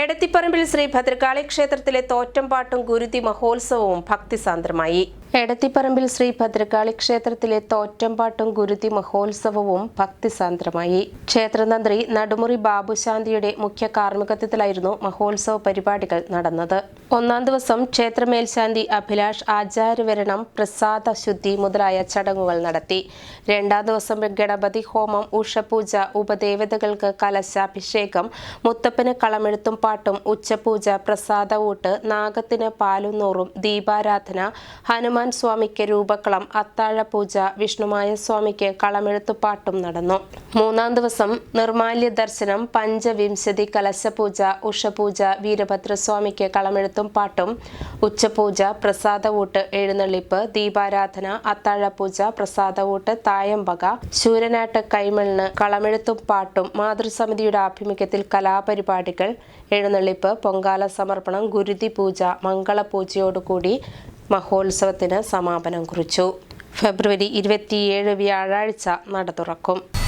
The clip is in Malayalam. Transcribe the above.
എടത്തിപ്പറമ്പിൽ ശ്രീ ഭദ്രകാളി ക്ഷേത്രത്തിലെ തോറ്റംപാട്ടും ഗുരുതി മഹോത്സവവും ഭക്തിസാന്ദ്രമായി എടത്തിപ്പറമ്പിൽ ശ്രീ ഭദ്രകാളി ക്ഷേത്രത്തിലെ തോറ്റമ്പാട്ടും ഗുരുതി മഹോത്സവവും ഭക്തിസാന്ദ്രമായി. ക്ഷേത്രതന്ത്രി നടുമുറി ബാബുശാന്തിയുടെ മുഖ്യ കാർമ്മികത്വത്തിലായിരുന്നു മഹോത്സവ പരിപാടികൾ നടന്നത്. ഒന്നാം ദിവസം ക്ഷേത്രമേൽശാന്തി അഭിലാഷ് ആചാര്യവരണം പ്രസാദ ശുദ്ധി മുതലായ ചടങ്ങുകൾ നടത്തി. രണ്ടാം ദിവസം ഗണപതി ഹോമം ഉഷപൂജ ഉപദേവതകൾക്ക് കലശാഭിഷേകം മുത്തപ്പന് കളമെഴുത്തും പാട്ടും ഉച്ചപൂജ പ്രസാദ ഊട്ട് നാഗത്തിന് പാലുന്നൂറും ദീപാരാധന ഹനുമാൻ സ്വാമിക്ക് രൂപക്കളം അത്താഴപൂജ വിഷ്ണുമായ സ്വാമിക്ക് കളമെഴുത്തുപാട്ടും നടന്നു. മൂന്നാം ദിവസം നിർമാല്യ ദർശനം പഞ്ചവിംശതി കലശപൂജ ഉഷപൂജ വീരഭദ്രസ്വാമിക്ക് കളമെഴുത്തും പാട്ടും ഉച്ചപൂജ പ്രസാദവൂട്ട് എഴുന്നള്ളിപ്പ് ദീപാരാധന അത്താഴപൂജ പ്രസാദവൂട്ട് തായമ്പക ശൂരനാട്ട് കൈമളിന് കളമെഴുത്തും പാട്ടും മാതൃസമിതിയുടെ ആഭിമുഖ്യത്തിൽ കലാപരിപാടികൾ എഴുന്നള്ളിപ്പ് പൊങ്കാല സമർപ്പണം ഗുരുതി പൂജ മംഗളപൂജയോടുകൂടി മഹോത്സവത്തിന് സമാപനം കുറിച്ചു. ഫെബ്രുവരി ഇരുപത്തിയേഴ് വ്യാഴാഴ്ച നട തുറക്കും.